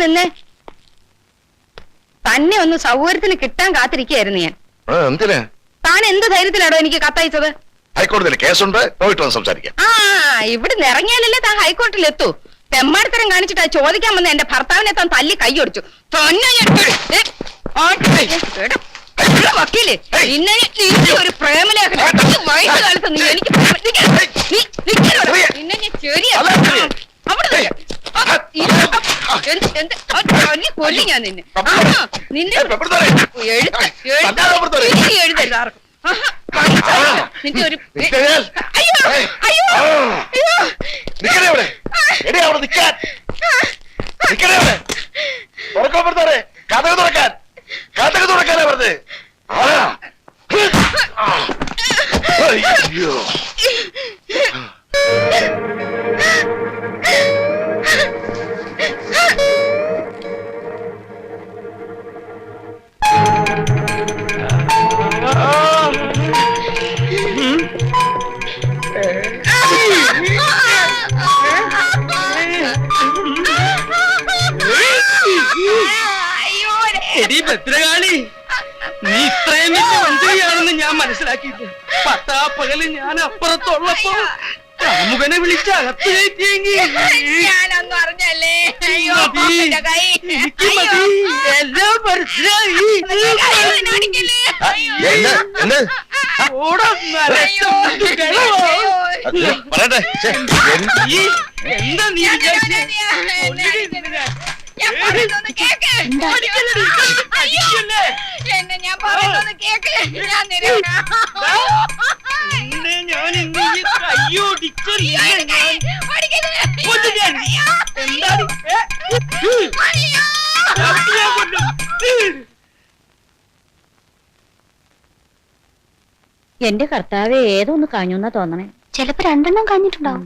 നിന്നെ? തന്നെ ഒന്ന് സൗകര്യത്തിന് കിട്ടാൻ കാത്തിരിക്കുകയായിരുന്നു ഞാൻ. എന്തിന്? താൻ എന്ത് ധൈര്യത്തിലാണോ എനിക്ക് കത്തയച്ചത്? ഹൈക്കോടതിയിൽ കേസുണ്ട് പോയിട്ട് വന്ന് സംസാരിക്കാം. ആ ഇവിടുന്ന് ഇറങ്ങിയാലല്ലേ താൻ ഹൈക്കോടതിയിൽ എത്തൂ തെമ്മാടിത്തരം കാണിച്ചിട്ടാ ചോദിക്കാൻ വന്ന എന്റെ ഭർത്താവിനെ താൻ തല്ലി കൈയൊടിച്ചു വക്കീൽ. ഒരു പ്രേമലേഖനം. വയസ്സുകാലത്ത് നീ എനിക്ക്. ശരിയാ- അവിടെ നില്ല്. ആ, ഇത്, ആ, എന്ത്, എന്ത്, ആ, തല്ലി കൊല്ലും ഞാൻ നിന്നെ. ആഹാ, നിന്നെ എഴുത്ത്, എഴുത്ത്, ഇനി എഴുതരുത് ആർക്കും. നിന്റെ ഒരു അയ്യോ അയ്യോ നിക്കണേ അവിടെ. എടി അവിടെ നിക്കാൻ. നിക്കണേ അവിടെ. തുറക്കാൻ പറഞ്ഞേ കഥക തുറക്കാൻ. ഭദ്രകാളി നീ ഇത്രയും വലിയ മന്ത്രിയാണെന്ന് ഞാൻ മനസ്സിലാക്കിയില്ല. പത്താ പകൽ ഞാൻ അപ്പുറത്തുള്ളപ്പോ കാമുകനെ വിളിച്ച് അകത്ത് കയറ്റിയെങ്കിൽ ഞാനൊന്നും അറിഞ്ഞല്ലേ? അയ്യോ എനിക്ക്. മതി. എല്ലാം മനസ്സിലായി. അടിക്കല്ലേ? അയ്യോ. പറയട്ടെ. ഛെ, എന്ത്? നീ എന്താ നീ ഞാൻ വിചാരിച്ചേ? ഞാൻ. പറയുന്നൊന്ന് കേക്ക്. അടിക്കല്ലടി. അയ്യോ. അടിക്കല്ലേ? എന്നെ ഞാൻ പറയുന്നൊന്ന് കേക്ക്. ഞാൻ. നിന്നെ ഞാൻ അയ്യോ, ഞാൻ. കൊല്ലും ഞാൻ. അയ്യോ. എന്താണ് ഏ? അയ്യോ. ചവിട്ടി ഞാൻ കൊല്ലും. എന്റെ കർത്താവ് ഏതോ കാഞ്ഞു എന്നാ തോന്നണേ ചിലപ്പോ രണ്ടെണ്ണം കഴിഞ്ഞിട്ടുണ്ടാവും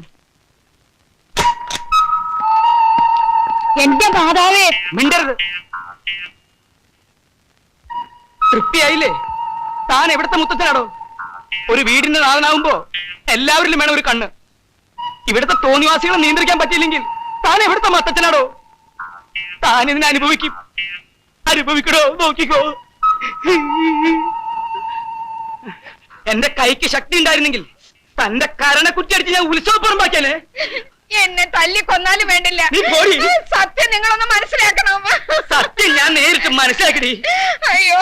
എന്റെ മാതാവേ മിണ്ടരുത്. തൃപ്തിയായില്ലേ? താൻ എവിടത്തെ മുത്തച്ഛനാടോ? ഒരു വീടിന്റെ നാഥനാവുമ്പോ എല്ലാവരിലും വേണം ഒരു കണ്ണ്. ഇവിടുത്തെ തോന്നിവാസികളെ നിയന്ത്രിക്കാൻ പറ്റിയില്ലെങ്കിൽ താൻ എവിടുത്തെ മത്തച്ഛനാടോ? താൻ ഇതിനെ അനുഭവിക്കും. അനുഭവിക്കണോ നോക്കിക്കോ. എന്റെ കൈക്ക് ശക്തി ഉണ്ടായിരുന്നെങ്കിൽ തന്റെ കരണക്കുറ്റി അടിച്ച് ഞാൻ ഉത്സവപ്പുറമ്പാക്കിയാലേ എന്നെ തല്ലി കൊന്നാലും വേണ്ടില്ല. നീ പോടി. സത്യം നിങ്ങളൊന്ന് മനസ്സിലാക്കണം. സത്യം ഞാൻ നേരിട്ട് മനസ്സിലാക്കി അയ്യോ.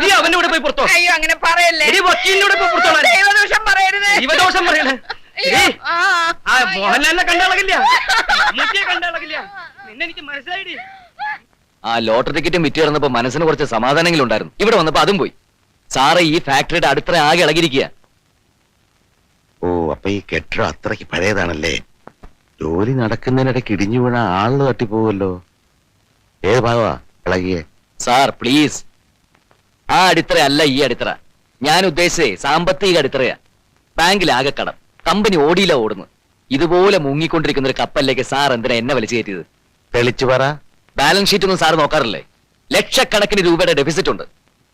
നീ അവന്റെ കൂടെ പോയി പുറത്തോ? അയ്യോ അങ്ങനെ പറയല്ലേ. എടി വക്കീലിന്റെ കൂടെ പോയി പുറത്തോളാൻ ദൈവദോഷം പറയരുത്. ദൈവദോഷം പറയണേ അയ്യോ, എടി, ആ, ആ അയ്യോ. മോഹൻലാലിനെ കണ്ടളകില്ല മമ്മൂട്ടിയെ കണ്ടളകില്ല നിന്നെ എനിക്ക് മനസ്സിലായിടി. ആ ലോട്ടറി ടിക്കറ്റും വിറ്റ് കിടന്നപ്പോ മനസ്സിന് കുറച്ച് സമാധാനങ്ങളും ഉണ്ടായിരുന്നു. ഇവിടെ വന്നപ്പോ അതും പോയി. സാറേ ഈ ഫാക്ടറിയുടെ അടുത്ത ആകെ ഇളകിയിരിക്കുക ഓ അപ്പൊ ഈ കെട്ടിടം അത്രയ്ക്ക് പഴയതാണല്ലേ? ജോലി നടക്കുന്നതിനിടയ്ക്ക് ഇടിഞ്ഞു വീണ ആളിന് തട്ടിപ്പോവല്ലോ ഏത് ഭാഗമാ ഇളകിയെ. Sir please. ആ അടിത്തറ അല്ല ഈ അടിത്തറ. ഞാൻ ഉദ്ദേശിച്ചേ സാമ്പത്തിക അടിത്തറയാ. ബാങ്കിൽ ആകെ കടം. കമ്പനി ഓടിയില്ല ഓടുന്നു ഇതുപോലെ മുങ്ങിക്കൊണ്ടിരിക്കുന്ന ഒരു കപ്പലിലേക്ക് സാർ എന്തിനാ എന്നെ വലിച്ചു കയറ്റിയത്? തെളിച്ചു പറ. ബാലൻസ് ഷീറ്റ് ഒന്നും സാർ നോക്കാറില്ലേ? ലക്ഷക്കണക്കിന് രൂപയുടെ ഡെഫിസിറ്റ് ഉണ്ട്.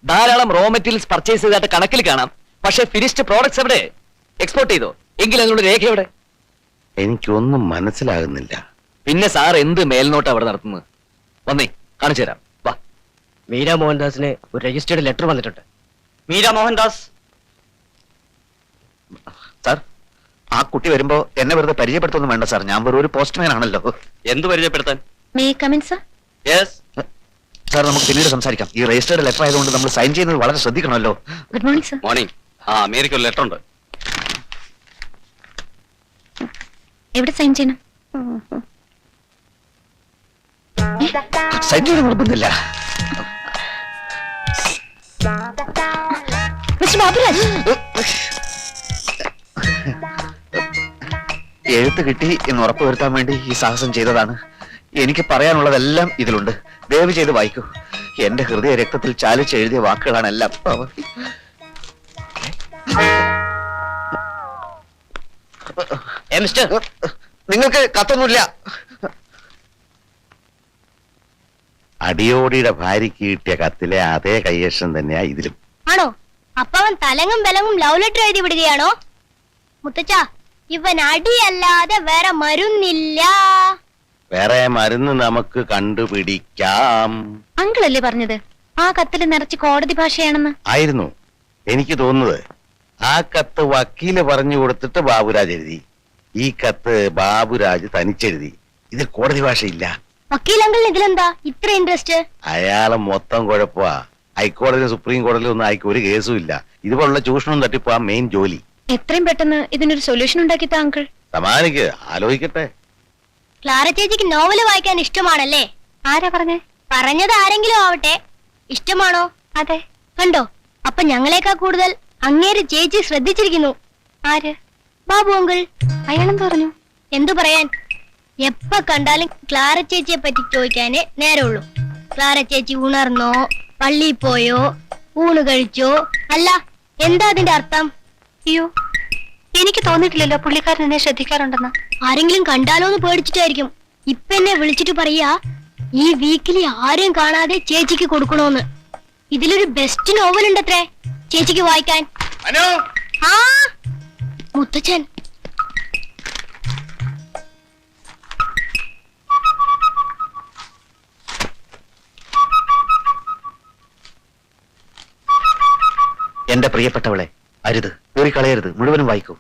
ധാരാളം റോ മെറ്റീരിയൽസ് പർച്ചേസ് ചെയ്തായിട്ട് കണക്കിൽ കാണാം. പക്ഷെ ഫിനിഷ്ഡ് പ്രോഡക്ട്സ് എവിടെ? എക്സ്പോർട്ട് ചെയ്തോ? എങ്കിൽ അതിനുള്ള രേഖ എവിടെ? എനിക്കൊന്നും മനസ്സിലാകുന്നില്ല. പിന്നെ സാർ എന്ത് മേൽനോട്ട് അവിടെ നടത്തുന്നത്? വന്നേ കാണിച്ചു തരാം. വാ. മീര മോഹൻദാസിന് ഒരു രജിസ്റ്റേർഡ് ലെറ്റർ വന്നിട്ടുണ്ട്. മീര മോഹൻദാസ് സാർ ആ കുട്ടി വരുമ്പോ എന്നെ വെറുതെ പരിചയപ്പെടുത്തൊന്നും വേണ്ട സാർ. ഞാൻ വെറും ഒരു പോസ്റ്റ്മാൻ ആണല്ലോ. എന്ത് പരിചയപ്പെടുത്താൻ? May come in sir yes sir നമുക്ക് പിന്നീട് സംസാരിക്കാം. ഈ രജിസ്റ്റേർഡ് ലെറ്റർ ആയതുകൊണ്ട് നമ്മൾ സൈൻ ചെയ്യുന്നത് വളരെ ശ്രദ്ധിക്കണമല്ലോ. ഗുഡ് മോർണിംഗ് സർ മോർണിംഗ് ആ അമേരിക്ക ഒരു ലെറ്റർ ഉണ്ട് എവിടെ സൈൻ ചെയ്യണം? സൈൻ ചെയ്യണം കുഴപ്പമൊന്നുമില്ല എഴുത്ത് കിട്ടി എന്ന് ഉറപ്പ് വരുത്താൻ വേണ്ടി ഈ സാഹസം ചെയ്തതാണ്. എനിക്ക് പറയാനുള്ളതെല്ലാം ഇതിലുണ്ട്. ദയവ് ചെയ്ത് വായിക്കൂ. എന്റെ ഹൃദയ രക്തത്തിൽ ചാലിച്ച് എഴുതിയ വാക്കുകളാണ് എല്ലാം. മിസ്റ്റർ? നിങ്ങൾക്ക് കത്തൊന്നുമില്ല. അടിയോടിയുടെ ഭാര്യയ്ക്ക് കിട്ടിയ കത്തിലെ അതേ കൈയക്ഷം തന്നെയാ ഇതിലും. ആണോ? അപ്പൊ അവൻ തലങ്ങും ബലങ്ങും ലവ് ലെറ്റർ എഴുതി വിടുകയാണോ? മുത്തച്ഛ ഇവൻ അടിയല്ലാതെ വേറെ മരുന്നില്ല. വേറെ മരുന്ന് നമുക്ക് കണ്ടുപിടിക്കാം. അങ്കിളല്ലേ പറഞ്ഞത്? ആ കത്തിൽ നിറച്ച് കോടതി ഭാഷയാണെന്ന്. ആയിരുന്നു. എനിക്ക് തോന്നുന്നത് ആ കത്ത് വക്കീൽ പറഞ്ഞു കൊടുത്തിട്ട് ബാബുരാജ് എഴുതി. ഈ കത്ത് ബാബുരാജ് തനിച്ചെഴുതി. ഇതിൽ കോടതി ഭാഷയില്ല. വക്കീലങ്കിളിന് ഇതിലെന്താ ഇത്ര ഇൻട്രസ്റ്റ് അയാളെ മൊത്തം കുഴപ്പമാ. ഹൈക്കോടതി സുപ്രീം കോടതി ഒന്നും ആയിക്ക് ഒരു കേസും ഇല്ല. ഇതുപോലുള്ള ചൂഷണം തട്ടിപ്പാ മെയിൻ ജോലി. എത്രയും പെട്ടെന്ന് ഇതിനൊരു സൊല്യൂഷൻ ഉണ്ടാക്കി താങ്കൾ സമാനിക്ക് ആലോചിക്കട്ടെ. ക്ലാര ചേച്ചിക്ക് നോവൽ വായിക്കാൻ ഇഷ്ടമാണല്ലേ? ആരാ പറഞ്ഞേ? പറഞ്ഞത് ആരെങ്കിലും ആവട്ടെ. ഇഷ്ടമാണോ? അതെ. കണ്ടോ? അപ്പൊ ഞങ്ങളെക്കാൾ കൂടുതൽ അങ്ങേര് ചേച്ചി ശ്രദ്ധിച്ചിരിക്കുന്നു. ആര്? ബാബു അങ്കിൾ. അയാളെന്ത് പറഞ്ഞു? എന്തു പറയാൻ? എപ്പ കണ്ടാലും ക്ലാര ചേച്ചിയെ പറ്റി ചോദിക്കാനേ നേരമുള്ളൂ. ക്ലാര ചേച്ചി ഉണർന്നോ പള്ളിയിൽ പോയോ ഊണ് കഴിച്ചോ അല്ല എന്താ അതിന്റെ അർത്ഥം? അയ്യോ എനിക്ക് തോന്നിട്ടില്ലല്ലോ പുള്ളിക്കാരൻ എന്നെ ശ്രദ്ധിക്കാറുണ്ടെന്ന്. ആരെങ്കിലും കണ്ടാലോ എന്ന് പേടിച്ചിട്ടായിരിക്കും. ഇപ്പൊ എന്നെ വിളിച്ചിട്ട് പറയാ ഈ വീക്കിലി ആരും കാണാതെ ചേച്ചിക്ക് കൊടുക്കണോന്ന്. ഇതിലൊരു ബെസ്റ്റ് നോവൽ ഉണ്ടത്രേ ചേച്ചിക്ക് വായിക്കാൻ. ആ? മുത്തച്ഛൻ. എന്റെ പ്രിയപ്പെട്ടവളെ അരുത് കളയരുത് മുഴുവനും വായിക്കൂ.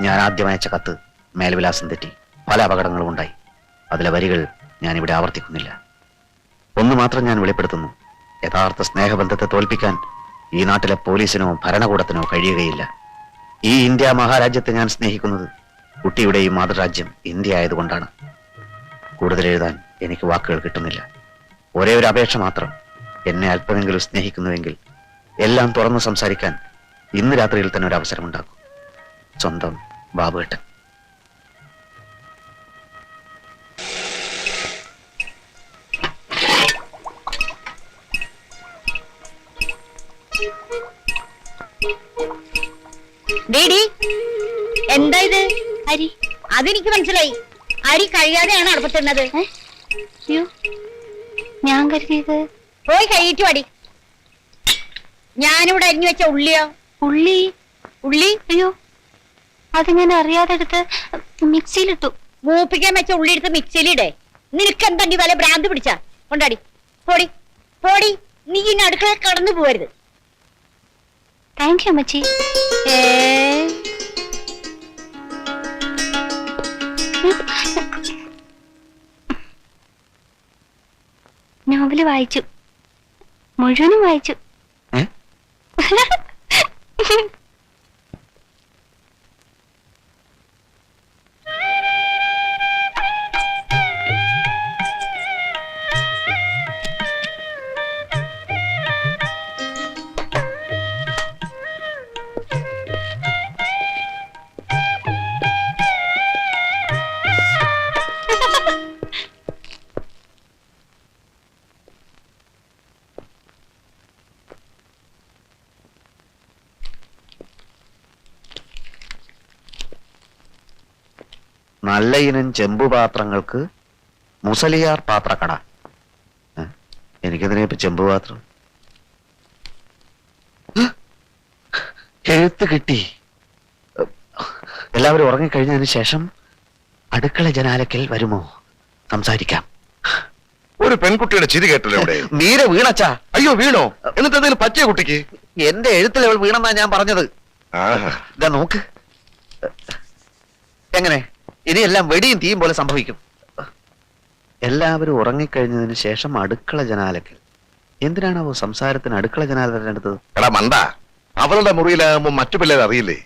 ഞാൻ ആദ്യം അയച്ച കത്ത് മേൽവിലാസം തെറ്റി പല അപകടങ്ങളും ഉണ്ടായി. അതിലെ വരികൾ ഞാൻ ഇവിടെ ആവർത്തിക്കുന്നില്ല. ഒന്ന് മാത്രം ഞാൻ വെളിപ്പെടുത്തുന്നു. യഥാർത്ഥ സ്നേഹബന്ധത്തെ തോൽപ്പിക്കാൻ ഈ നാട്ടിലെ പോലീസിനോ ഭരണകൂടത്തിനോ കഴിയുകയില്ല. ഈ ഇന്ത്യ മഹാരാജ്യത്തെ ഞാൻ സ്നേഹിക്കുന്നത് കുട്ടിയുടെ ഈ മാതൃരാജ്യം ഇന്ത്യ ആയതുകൊണ്ടാണ്. കൂടുതൽ എഴുതാൻ എനിക്ക് വാക്കുകൾ കിട്ടുന്നില്ല. ഒരേ ഒരു അപേക്ഷ മാത്രം എന്നെ അല്പമെങ്കിലും സ്നേഹിക്കുന്നുവെങ്കിൽ എല്ലാം തുറന്നു സംസാരിക്കാൻ ഇന്ന് രാത്രിയിൽ തന്നെ ഒരു അവസരമുണ്ടാക്കും. സ്വന്തം ബാബുവേട്ടൻ. ഡേഡി എന്താ ഇത്? അരി അതെനിക്ക് മനസ്സിലായി. അരി കഴിയാതെയാണ് അടുപ്പത്തിടുന്നത് ഞാൻ കരുതിയത് പോയി കഴിയിട്ടു അടി ഞാനിവിടെ അരിഞ്ഞു വെച്ച ഉള്ളിയോ? ഉള്ളി. ഉള്ളി? അയ്യോ അത് ഞാൻ അറിയാതെ എടുത്ത് മിക്സിയിലിട്ടു. മൂപ്പിക്കാൻ വെച്ച ഉള്ളി എടുത്ത് മിക്സിയിലിടെ. നിനക്ക് എന്തെണ്ടി വല്ല ഭ്രാന്ത് പിടിച്ചാ? കൊണ്ടാടി. പോടി. പോടി. നീ ഇനി അടുക്കള കടന്നു പോവരുത്. താങ്ക് യു അമ്മച്ചി. നോവൽ വായിച്ചു. മുഴുവനും വായിച്ചു. ഏ? നല്ല ഇനം ചെമ്പു പാത്രങ്ങൾക്ക് മുസലിയാർ പാത്രക്കട. എനിക്കതിനെ ഇപ്പൊ ചെമ്പു പാത്രം? ഹ! എഴുത്ത് കിട്ടി. എല്ലാവരും ഉറങ്ങിക്കഴിഞ്ഞതിന് ശേഷം അടുക്കള ജനാലക്കൽ വരുമോ? സംസാരിക്കാം. ഒരു പെൺകുട്ടിയുടെ ചിരി കേട്ടല്ലോ ഇവിടെ മീര വീണച്ചാ. അയ്യോ വീണോ? എന്നിട്ട് എന്തെങ്കിലും പറ്റിയ കുട്ടിക്ക്? എന്റെ എഴുത്തിൽ അവൾ വീണെന്നാ ഞാൻ പറഞ്ഞത്. ഇതാ നോക്ക്. എങ്ങനെ? ഇനിയെല്ലാം വെടിയും തീയും പോലെ സംഭവിക്കും. എല്ലാവരും ഉറങ്ങിക്കഴിഞ്ഞതിന് ശേഷം അടുക്കള ജനാലക്കൽ എന്തിനാണാവോ സംസാരത്തിന് അടുക്കള ജനാല തിരഞ്ഞെടുത്തത് എടാ മണ്ട അവളുടെ മുറിയിലാകുമ്പോ മറ്റു പിള്ളേർ അറിയില്ലേ?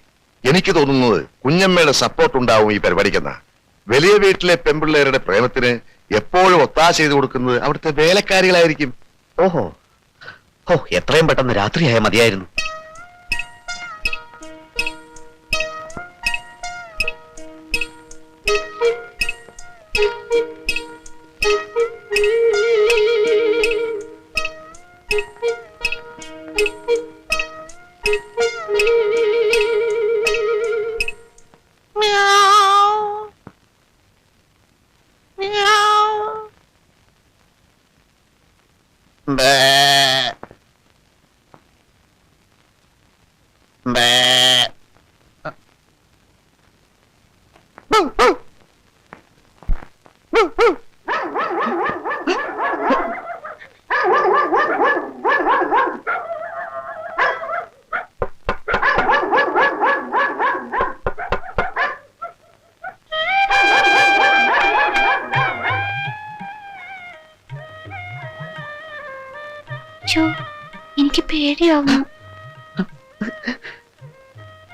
എനിക്ക് തോന്നുന്നത് കുഞ്ഞമ്മയുടെ സപ്പോർട്ട് ഉണ്ടാവും ഈ പരിപാടിക്കെന്ന. വലിയ വീട്ടിലെ പെൺപിള്ളേരുടെ പ്രേമത്തിന് എപ്പോഴും ഒത്താശ ചെയ്തു കൊടുക്കുന്നത് അവിടുത്തെ വേലക്കാരികളായിരിക്കും. ഓഹോ. ഓ എത്രയും പെട്ടെന്ന് രാത്രിയായ മതിയായിരുന്നു. ബേ. ബേ. പേടിയാവുന്നു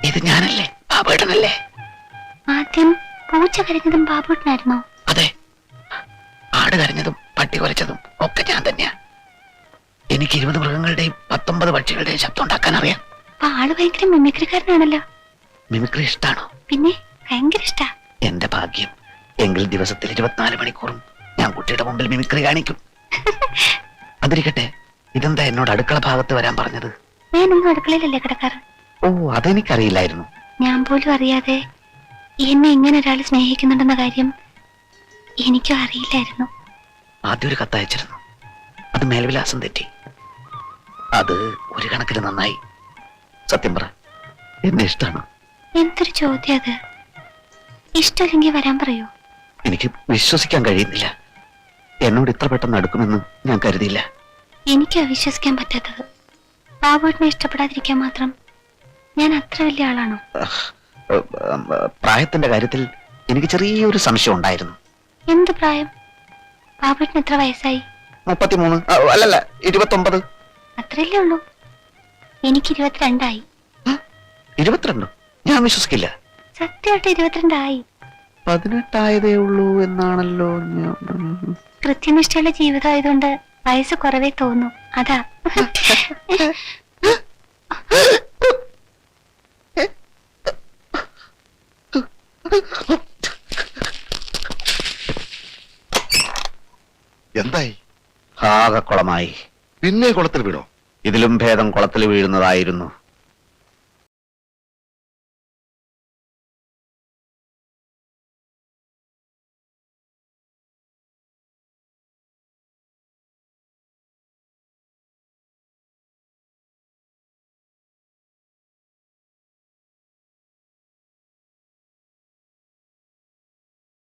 ഇത് ഞാനല്ലേ? ബാബുട്ടനല്ലേ ആദ്യം പൂച്ച കരഞ്ഞതും ബാബുട്ടനായിരുന്നോ അതെ. ആട് കരഞ്ഞതും പട്ടി കുരച്ചതും ഒക്കെ ഞാൻ തന്നെയാ. എനിക്ക് ഇരുപത് മൃഗങ്ങളുടെയും പത്തൊമ്പത് പക്ഷികളുടെയും ശബ്ദം ഉണ്ടാക്കാൻ അറിയാം. അപ്പൊ ആൾ ഭയങ്കര മിമിക്രിക്കാരനാണല്ലോ. മിമിക്രി ഇഷ്ടാണോ? പിന്നെ ഭയങ്കര ഇഷ്ടാ. എന്റെ ഭാഗ്യം എങ്കിൽ ദിവസത്തിൽ ഇരുപത്തിനാല് മണിക്കൂറും ഞാൻ കുട്ടിയുടെ മുമ്പിൽ മിമിക്രി കാണിക്കും. അതിരിക്കട്ടെ. ഇതെന്താ എന്നോട് അടുക്കള ഭാഗത്ത് വരാൻ പറഞ്ഞത്? ഞാനൊന്നും അടുക്കളയിലല്ലേ കിടക്കാറ്? ഓ അതെനിക്കറിയില്ലായിരുന്നു. ഞാൻ പോലും അറിയാതെ എന്നെ ഇങ്ങനെ ഒരാൾ സ്നേഹിക്കുന്നുണ്ടെന്ന കാര്യം എനിക്കും അറിയില്ലായിരുന്നു. ആദ്യം ഒരു കത്തയച്ചിരുന്നു അത് മേൽവിലാസം തെറ്റി. അത് ഒരു കണക്കിന് നന്നായി. സത്യം പറ എന്നെ ഇഷ്ടമാണ് എന്തൊരു ചോദ്യം അത്? ഇഷ്ടമില്ലെങ്കിൽ വരാൻ പറയൂ. എനിക്ക് വിശ്വസിക്കാൻ കഴിയുന്നില്ല. എന്നോട് ഇത്ര പെട്ടെന്ന് അടുക്കുമെന്ന് ഞാൻ കരുതിയില്ല. എനിക്ക് വിശ്വസിക്കാൻ പറ്റാത്തത്. ബാബുട്ടിനെ ഇഷ്ടപ്പെടാതിരിക്കാൻ മാത്രം ഞാൻ അത്ര വലിയ ആളാണോ? പ്രായത്തിന്റെ കാര്യത്തിൽ എനിക്ക് ചെറിയൊരു സംശയം ഉണ്ടായിരുന്നു. എന്ത് പ്രായം? ബാബുട്ടിന് എത്ര വയസ്സായി? മുപ്പത്തിമൂന്ന്. അല്ലല്ല ഇരുപത്തൊമ്പത്. അത്രയല്ലേ ഉള്ളൂ. എനിക്ക് ഇരുപത്തിരണ്ടായി. ഇരുപത്തിരണ്ടോ? ഞാൻ വിശ്വസിക്കില്ല. സത്യമായിട്ട് ഇരുപത്തിരണ്ടായി. പതിനെട്ടായതേ ഉള്ളൂ എന്നാണല്ലോ കൃത്യനിഷ്ഠയുള്ള ജീവിതം ആയതുകൊണ്ട് വയസ്സ് കുറവേ തോന്നു. അതാ. എന്തായി? ആകെ കുളമായി. പിന്നെ കുളത്തിൽ വീണോ? ഇതിലും ഭേദം കുളത്തിൽ വീഴുന്നതായിരുന്നു.